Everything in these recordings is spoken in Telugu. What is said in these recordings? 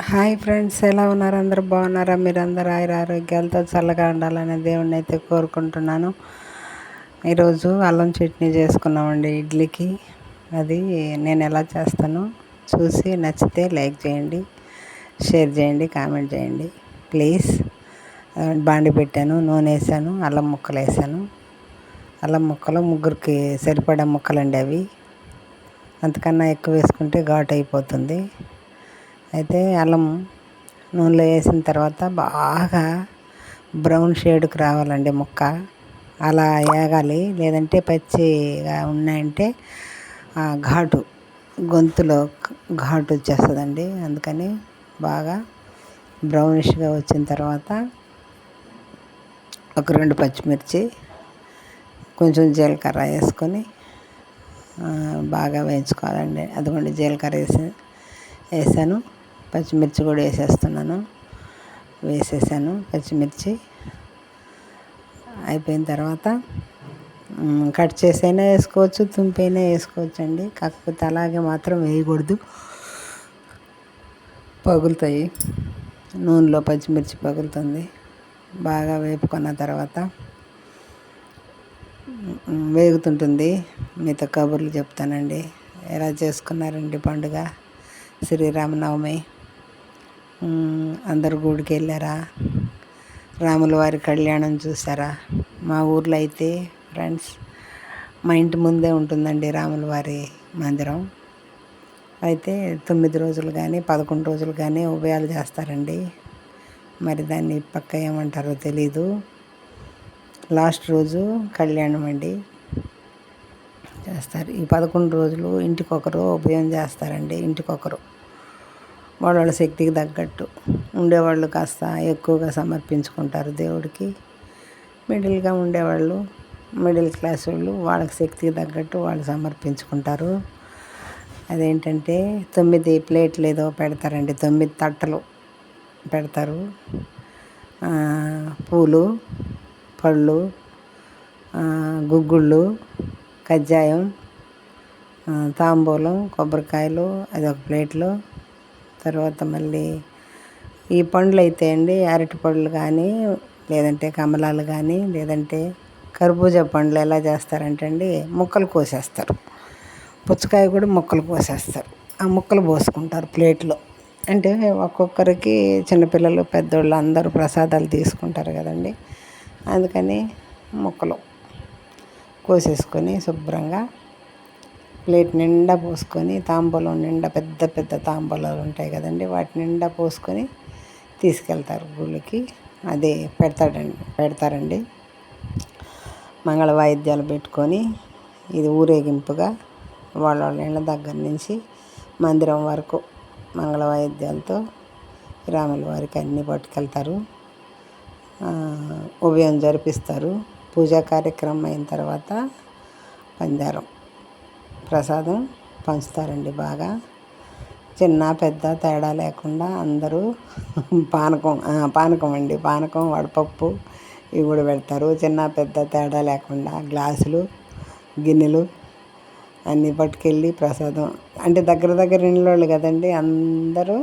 హాయ్ ఫ్రెండ్స్ ఎలా ఉన్నారు? అందరు బాగున్నారా? మీరందరూ అందరు ఆయుర ఆరోగ్యాలతో చల్లగా ఉండాలని దేవుణ్ణి అయితే కోరుకుంటున్నాను. ఈరోజు అల్లం చట్నీ చేసుకున్నామండి ఇడ్లీకి. అది నేను ఎలా చేస్తానో చూసి నచ్చితే లైక్ చేయండి షేర్ చేయండి కామెంట్ చేయండి. ప్లీజ్. బాండి పెట్టాను నూనె వేసాను అల్లం ముక్కలు వేసాను. అల్లం ముక్కలు ముగ్గురికి సరిపడా ముక్కలండి అవి. అంతకన్నా ఎక్కువ వేసుకుంటే ఘాటు అయిపోతుంది. అయితే అల్లం నూనెలో వేసిన తర్వాత బాగా బ్రౌన్ షేడ్కి రావాలండి ముక్క. అలా వేగాలి లేదంటే పచ్చిగా ఉన్నాయంటే ఘాటు గొంతులో ఘాటు వచ్చేస్తుందండి. అందుకని బాగా బ్రౌనిష్గా వచ్చిన తర్వాత ఒక రెండు పచ్చిమిర్చి కొంచెం జీలకర్ర వేసుకొని బాగా వేయించుకోవాలండి. అదిగోండి జీలకర్ర వేసి వేసాను. పచ్చిమిర్చి కూడా వేసేస్తున్నాను. వేసేసాను పచ్చిమిర్చి. అయిపోయిన తర్వాత కట్ చేసైనా వేసుకోవచ్చు తుంపైనా వేసుకోవచ్చు అండి కాకపోతే అలాగే మాత్రం వేయకూడదు. పగులుతాయి. నూనెలో పచ్చిమిర్చి పగులుతుంది. బాగా వేపుకున్న తర్వాత వేగుతుంటుంది. మీతో కబుర్లు చెప్తానండి. ఎలా చేసుకున్నారండి పండుగ? శ్రీరామనవమి. అందరు గుడికి వెళ్ళారా? రాముల వారి కళ్యాణం చూసారా? మా ఊర్లో అయితే ఫ్రెండ్స్ మా ఇంటి ముందే ఉంటుందండి రాముల వారి మందిరం. అయితే తొమ్మిది రోజులు కానీ పదకొండు రోజులు కానీ ఉభయాలు చేస్తారండి. మరి దాన్ని పక్క ఏమంటారో తెలీదు. లాస్ట్ రోజు కళ్యాణం అండి. చేస్తారు. ఈ పదకొండు రోజులు ఇంటికొకరు ఉభయం చేస్తారండి ఇంటికొకరు. వాళ్ళ వాళ్ళ శక్తికి తగ్గట్టు ఉండేవాళ్ళు కాస్త ఎక్కువగా సమర్పించుకుంటారు దేవుడికి. మిడిల్గా ఉండేవాళ్ళు మిడిల్ క్లాస్ వాళ్ళు వాళ్ళకి శక్తికి తగ్గట్టు వాళ్ళు సమర్పించుకుంటారు. అదేంటంటే తొమ్మిది ప్లేట్లు ఏదో పెడతారండి తొమ్మిది తట్టలు పెడతారు. పూలు పళ్ళు గుగ్గుళ్ళు కజ్జాయం తాంబూలం కొబ్బరికాయలు అదొక ప్లేట్లో తర్వాత మళ్ళీ ఈ పండ్లు అయితే అండి అరటి పళ్ళు కానీ లేదంటే కమలాలు కానీ లేదంటే కర్బూజా పండ్లు ఎలా చేస్తారంటే అండి ముక్కలు కోసేస్తారు. పుచ్చకాయ కూడా ముక్కలు కోసేస్తారు. ఆ ముక్కలు పోసుకుంటారు ప్లేట్లో. అంటే ఒక్కొక్కరికి చిన్నపిల్లలు పెద్దోళ్ళు అందరూ ప్రసాదాలు తీసుకుంటారు కదండి. అందుకని ముక్కలు కోసేసుకొని శుభ్రంగా ప్లేట్ నిండా పోసుకొని తాంబూలం నిండా పెద్ద పెద్ద తాంబూలాలు ఉంటాయి కదండి వాటి నిండా పోసుకొని తీసుకెళ్తారు గుళ్ళకి. అదే పెడతాడండి పెడతారండి. మంగళ వాయిద్యాలు పెట్టుకొని ఇది ఊరేగింపుగా వాళ్ళ వాళ్ళ ఇళ్ళ దగ్గర నుంచి మందిరం వరకు మంగళ వాయిద్యాలతో రాముల వారికి అన్నీ పట్టుకెళ్తారు. ఉభయం జరిపిస్తారు. పూజా కార్యక్రమం అయిన తర్వాత పందారం. ప్రసాదం పంచుతారండి బాగా. చిన్న పెద్ద తేడా లేకుండా అందరూ పానకం పానకం అండి. పానకం వడపప్పు ఇవి కూడా పెడతారు. చిన్న పెద్ద తేడా లేకుండా గ్లాసులు గిన్నెలు అన్నీ పట్టుకెళ్ళి ప్రసాదం. అంటే దగ్గర దగ్గర ఇండ్లోళ్ళు కదండి అందరూ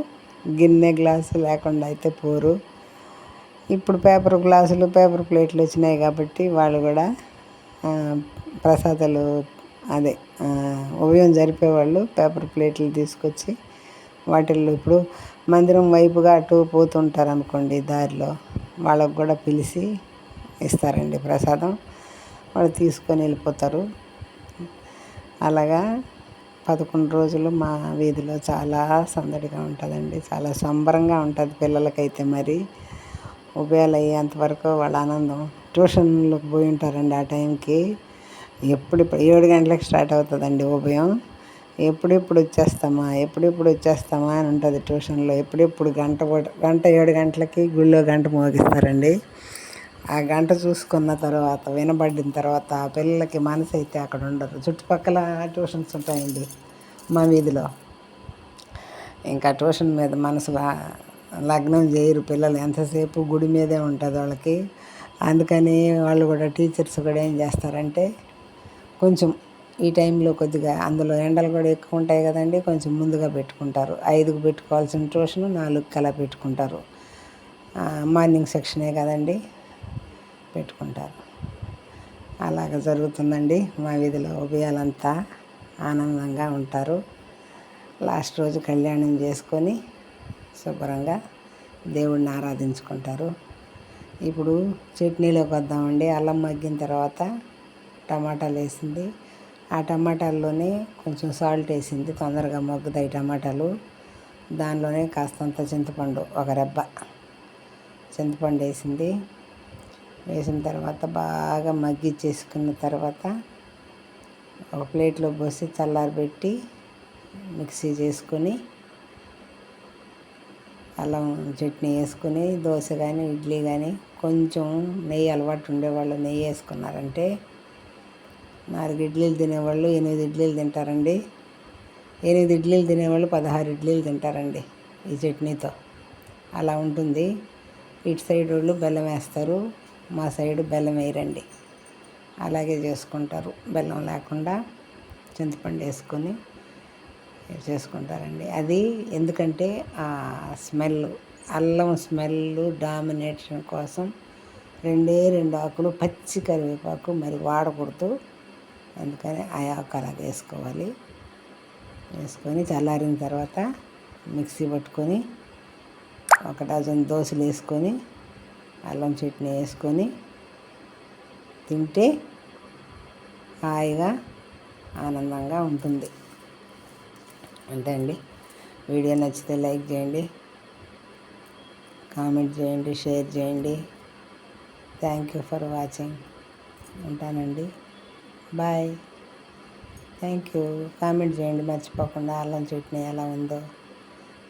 గిన్నె గ్లాసు లేకుండా అయితే పోరు. ఇప్పుడు పేపర్ గ్లాసులు పేపర్ ప్లేట్లు వచ్చినాయి కాబట్టి వాళ్ళు కూడా ప్రసాదాలు అదే ఉభయం జరిపేవాళ్ళు పేపర్ ప్లేట్లు తీసుకొచ్చి వాటిల్లో ఇప్పుడు మందిరం వైపుగా అటు పోతుంటారు అనుకోండి దారిలో వాళ్ళకు కూడా పిలిచి ఇస్తారండి ప్రసాదం. వాళ్ళు తీసుకొని వెళ్ళిపోతారు. అలాగా పదకొండు రోజులు మా వీధిలో చాలా సందడిగా ఉంటుందండి. చాలా సంబరంగా ఉంటుంది పిల్లలకైతే మరి. ఉభయాలు అయ్యేంతవరకు వాళ్ళ ఆనందం. ట్యూషన్లకు పోయి ఉంటారండి ఆ టైంకి. ఎప్పుడు ఏడు గంటలకు స్టార్ట్ అవుతుందండి ఉభయం ఎప్పుడెప్పుడు వచ్చేస్తామా? ఎప్పుడెప్పుడు వచ్చేస్తామా అని ఉంటుంది ట్యూషన్లో. ఎప్పుడెప్పుడు గంట గంట ఏడు గంటలకి గుళ్ళో గంట మోగిస్తారండి. ఆ గంట చూసుకున్న తర్వాత వినబడిన తర్వాత ఆ పిల్లలకి మనసు అయితే అక్కడ ఉండదు. చుట్టుపక్కల ట్యూషన్స్ ఉంటాయండి మా వీధిలో. ఇంకా ట్యూషన్ మీద మనసు లగ్నం చేయరు పిల్లలు. ఎంతసేపు గుడి మీదే ఉంటుంది వాళ్ళకి. అందుకని వాళ్ళు కూడా టీచర్స్ కూడా ఏం చేస్తారంటే కొంచెం ఈ టైంలో కొద్దిగా అందులో ఎండలు కూడా ఎక్కువ ఉంటాయి కదండి కొంచెం ముందుగా పెట్టుకుంటారు. ఐదుకు పెట్టుకోవాల్సిన ట్యూషన్ నాలుగు కలా పెట్టుకుంటారు. మార్నింగ్ సెక్షనే కదండి పెట్టుకుంటారు. అలాగ జరుగుతుందండి మా వీధిలో ఉభయాలంతా ఆనందంగా ఉంటారు. లాస్ట్ రోజు కళ్యాణం చేసుకొని శుభ్రంగా దేవుడిని ఆరాధించుకుంటారు. ఇప్పుడు చట్నీలోకి వద్దామండి అల్లం మగ్గిన తర్వాత టమాటాలు వేసింది ఆ టమాటాల్లోనే కొంచెం సాల్ట్ వేసింది తొందరగా మగ్గుతాయి టమాటాలు. దానిలోనే కాస్తంత చింతపండు ఒక రెబ్బ చింతపండు వేసింది. వేసిన తర్వాత బాగా మగ్గిచ్చేసుకున్న తర్వాత ఒక ప్లేట్లో పోసి చల్లారబెట్టి మిక్సీ చేసుకొని అల్లం చట్నీ వేసుకొని దోశ కానీ ఇడ్లీ కానీ కొంచెం నెయ్యి అలవాటు ఉండేవాళ్ళు నెయ్యి వేసుకున్నారంటే నాలుగు ఇడ్లీలు తినేవాళ్ళు ఎనిమిది ఇడ్లీలు తింటారండి. ఎనిమిది ఇడ్లీలు తినేవాళ్ళు పదహారు ఇడ్లీలు తింటారండి ఈ చట్నీతో. అలా ఉంటుంది. ఇటు సైడ్ వాళ్ళు బెల్లం వేస్తారు మా సైడు బెల్లం వేయరండి. అలాగే చేసుకుంటారు. బెల్లం లేకుండా చింతపండు వేసుకొని చేసుకుంటారండి. అది ఎందుకంటే ఆ స్మెల్ అల్లం స్మెల్ డామినేషన్ కోసం రెండే రెండు ఆకులు పచ్చి కరివేపాకు మరి వాడకూడదు. అందుకని ఆ ఆకు అలాగే వేసుకోవాలి. వేసుకొని చల్లారిన తర్వాత మిక్సీ పట్టుకొని ఒక డజన్ దోశలు వేసుకొని అల్లం చట్నీ వేసుకొని తింటే హాయిగా ఆనందంగా ఉంటుంది. అంతే అండి వీడియో నచ్చితే లైక్ చేయండి కామెంట్ చేయండి షేర్ చేయండి. Thank you for watching. ఉంటానండి. బాయ్ థ్యాంక్ యూ కామెంట్ చేయండి మర్చిపోకుండా అల్లం చట్నీ ఎలా ఉందో.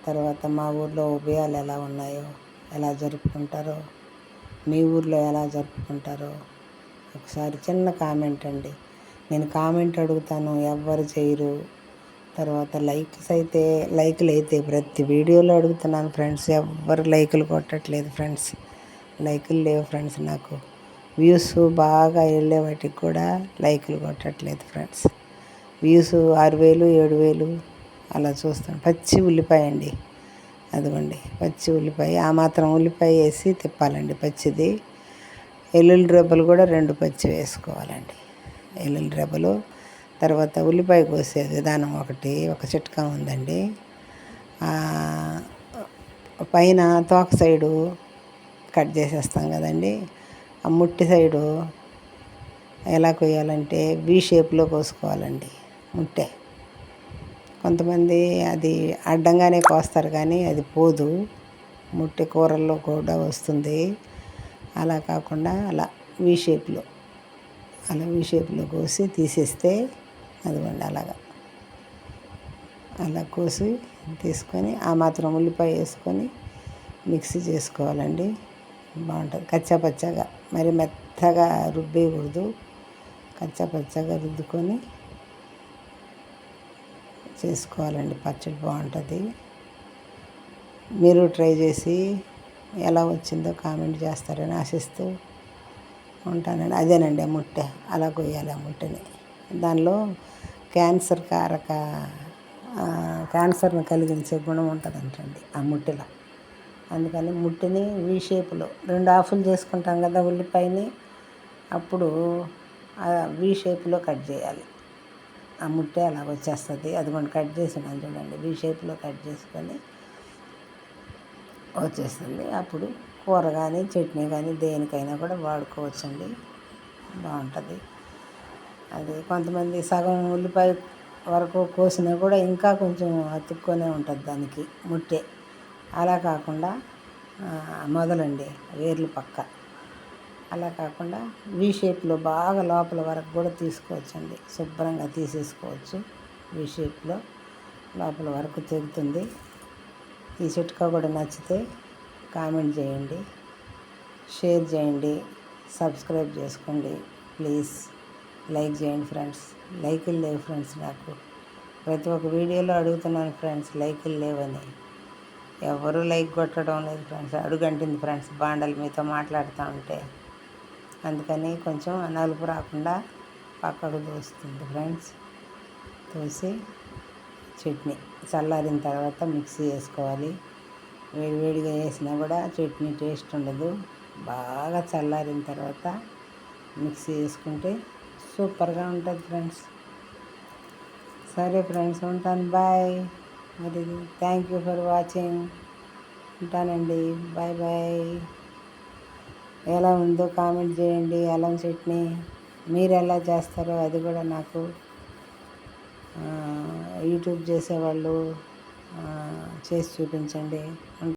తర్వాత మా ఊర్లో ఉభయాలు ఎలా ఉన్నాయో ఎలా జరుపుకుంటారో మీ ఊర్లో ఎలా జరుపుకుంటారో. ఒకసారి చిన్న కామెంట్ అండి. నేను కామెంట్ అడుగుతాను ఎవ్వరు చేయరు. తర్వాత లైక్స్ అయితే లైక్లు అయితే ప్రతి వీడియోలో అడుగుతున్నాను ఫ్రెండ్స్ ఎవ్వరు లైకులు కొట్టట్లేదు ఫ్రెండ్స్ లైకులు లేవు ఫ్రెండ్స్ నాకు. వ్యూస్ బాగా వెళ్ళే వాటికి కూడా లైక్లు కొట్టట్లేదు ఫ్రెండ్స్. వ్యూస్ ఆరు వేలు ఏడు వేలు అలా చూస్తాను పచ్చి ఉల్లిపాయ అండి. అదిగోండి పచ్చి ఉల్లిపాయ. ఆ మాత్రం ఉల్లిపాయ వేసి తిప్పాలండి పచ్చిది. ఎల్లుల్లి రెబ్బలు కూడా రెండు పచ్చి వేసుకోవాలండి. ఎల్లుల్లి రెబ్బలు. తర్వాత ఉల్లిపాయ కోసే విధానం ఒకటి ఒక చిట్కా ఉందండి. పైన తోక సైడు కట్ చేసేస్తాం కదండి. ఆ ముట్టి సైడు ఎలా కొయ్యాలంటే వి షేప్లో కోసుకోవాలండి ముట్టే. కొంతమంది అది అడ్డంగానే కోస్తారు కానీ అది పోదు ముట్టి కూరల్లో కూడా వస్తుంది. అలా కాకుండా అలా వి షేప్లో అలా వి షేప్లో కోసి తీసేస్తే అదిగోండి అలాగా. అలా కోసి తీసుకొని ఆ మాత్రం ఉల్లిపాయ వేసుకొని మిక్సీ చేసుకోవాలండి. బాగుంటుంది. కచ్చపచ్చగా మరి మెత్తగా రుబ్బేయకూడదు. కచ్చపచ్చగా రుద్దుకొని చేసుకోవాలండి. పచ్చడి బాగుంటుంది. మీరు ట్రై చేసి ఎలా వచ్చిందో కామెంట్ చేస్తారని ఆశిస్తూ ఉంటానండి. అదేనండి ఆ ముట్టె. అలా కొయ్యాలి ఆ ముట్టెని. దానిలో క్యాన్సర్ కారక క్యాన్సర్ని కలిగించే గుణం ఉంటుందంటండి ఆ ముట్టెలో. అందుకని ముట్టిని వీ షేప్లో రెండు ఆఫులు చేసుకుంటాం కదా ఉల్లిపాయని. అప్పుడు వీ షేప్లో కట్ చేయాలి. ఆ ముట్టె అలా వచ్చేస్తుంది. అది మనం కట్ చేసినాం చూడండి. వీ షేప్లో కట్ చేసుకొని వచ్చేస్తుంది. అప్పుడు కూర కానీ చట్నీ కానీ దేనికైనా కూడా వాడుకోవచ్చండి. బాగుంటుంది. అది కొంతమంది సగం ఉల్లిపాయ వరకు కోసినా కూడా ఇంకా కొంచెం అతుక్కొనే ఉంటుంది దానికి ముట్టే. అలా కాకుండా మొదలండి వేర్లు పక్క. అలా కాకుండా వీ షేప్లో బాగా లోపల వరకు కూడా తీసుకోవచ్చండి. శుభ్రంగా తీసేసుకోవచ్చు వీ షేప్లో లోపల వరకు తెగుతుంది. ఈ చిట్కా కూడా నచ్చితే కామెంట్ చేయండి. షేర్ చేయండి. సబ్స్క్రైబ్ చేసుకోండి. ప్లీజ్ లైక్ చేయండి ఫ్రెండ్స్. లైకులు లేవు ఫ్రెండ్స్ నాకు. ప్రతి ఒక్క వీడియోలో అడుగుతున్నాను ఫ్రెండ్స్ లైకులు లేవని. ఎవరు లైక్ కొట్టడం లేదు ఫ్రెండ్స్. అడుగంటుంది ఫ్రెండ్స్ బాండలు మీతో మాట్లాడుతూ ఉంటే. అందుకని కొంచెం నలుపు రాకుండా పక్కకు దోస్తుంది ఫ్రెండ్స్. తోసి చట్నీ చల్లారిన తర్వాత మిక్సీ చేసుకోవాలి. వేడివేడిగా వేసినా కూడా చట్నీ టేస్ట్ ఉండదు. బాగా చల్లారిన తర్వాత మిక్సీ వేసుకుంటే సూపర్గా ఉంటుంది ఫ్రెండ్స్. సరే ఫ్రెండ్స్ ఉంటాను. బాయ్. మరి థ్యాంక్ యూ ఫర్ వాచింగ్ ఉంటానండి. బాయ్ బాయ్ ఎలా ఉందో కామెంట్ చేయండి. అల్లం చట్నీ మీరు ఎలా చేస్తారో అది కూడా నాకు యూట్యూబ్ చేసేవాళ్ళు చేసి చూపించండి.